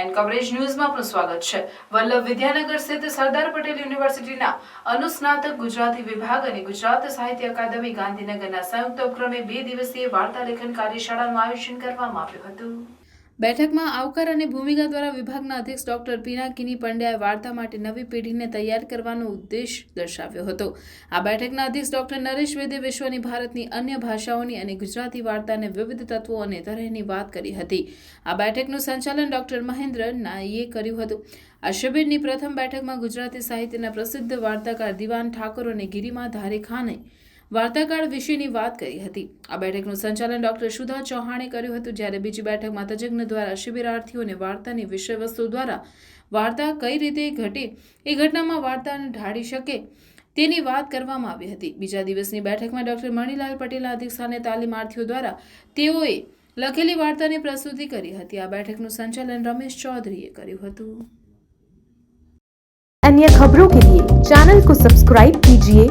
Prime coverage ન્યૂઝમાં આપનું સ્વાગત છે. વલ્લભ વિદ્યાનગર સ્થિત સરદાર પટેલ યુનિવર્સિટીના અનુસ્નાતક ગુજરાતી વિભાગ અને ગુજરાત સાહિત્ય અકાદમી ગાંધીનગરના સંયુક્ત ઉપક્રમે બે દિવસીય વાર્તા લેખન કાર્યશાળાનું આયોજન કરવામાં આવ્યું હતું. બેઠકમાં આવકાર અને ભૂમિકા દ્વારા વિભાગના અધ્યક્ષ ડોક્ટર પિનાકિની પંડ્યાએ વાર્તા માટે નવી પેઢીને તૈયાર કરવાનો ઉદ્દેશ દર્શાવ્યો હતો. આ બેઠકના અધ્યક્ષ ડોક્ટર નરેશ વેદે વિશ્વની ભારતની અન્ય ભાષાઓની અને ગુજરાતી વાર્તાને વિવિધ તત્વો અને તરહની વાત કરી હતી. આ બેઠકનું સંચાલન ડોક્ટર મહેન્દ્ર નાઈએ કર્યું હતું. આ શિબિરની પ્રથમ બેઠકમાં ગુજરાતી સાહિત્યના પ્રસિદ્ધ વાર્તાકાર દિવાન ઠાકોર અને ગિરિમા ધારે ખાને વાર્તાકાળ વિશેની વાત કરી હતી. આ બેઠકનું સંચાલન ડોક્ટર સુધા ચૌહાણે કર્યું હતું, જ્યારે બીજી બેઠક માતાજગ્ન દ્વારા શિબિરાર્થીઓને વાર્તાની વિષયવસ્તુ દ્વારા વાર્તા કઈ રીતે ઘટે, એ ઘટનામાં વાર્તાને ઢાળી શકે તેની વાત કરવામાં આવી હતી. બીજા દિવસની બેઠકમાં ડોક્ટર મણિલાલ પટેલના અધિક્ષાને તાલીમાર્થીઓ દ્વારા તેઓએ લખેલી વાર્તાની પ્રસ્તુતિ કરી હતી. આ બેઠકનું સંચાલન રમેશ ચૌધરીએ કર્યું હતું. અન્ય ખબરો કે લીએ ચેનલ કો સબસ્ક્રાઇબ કીજીએ.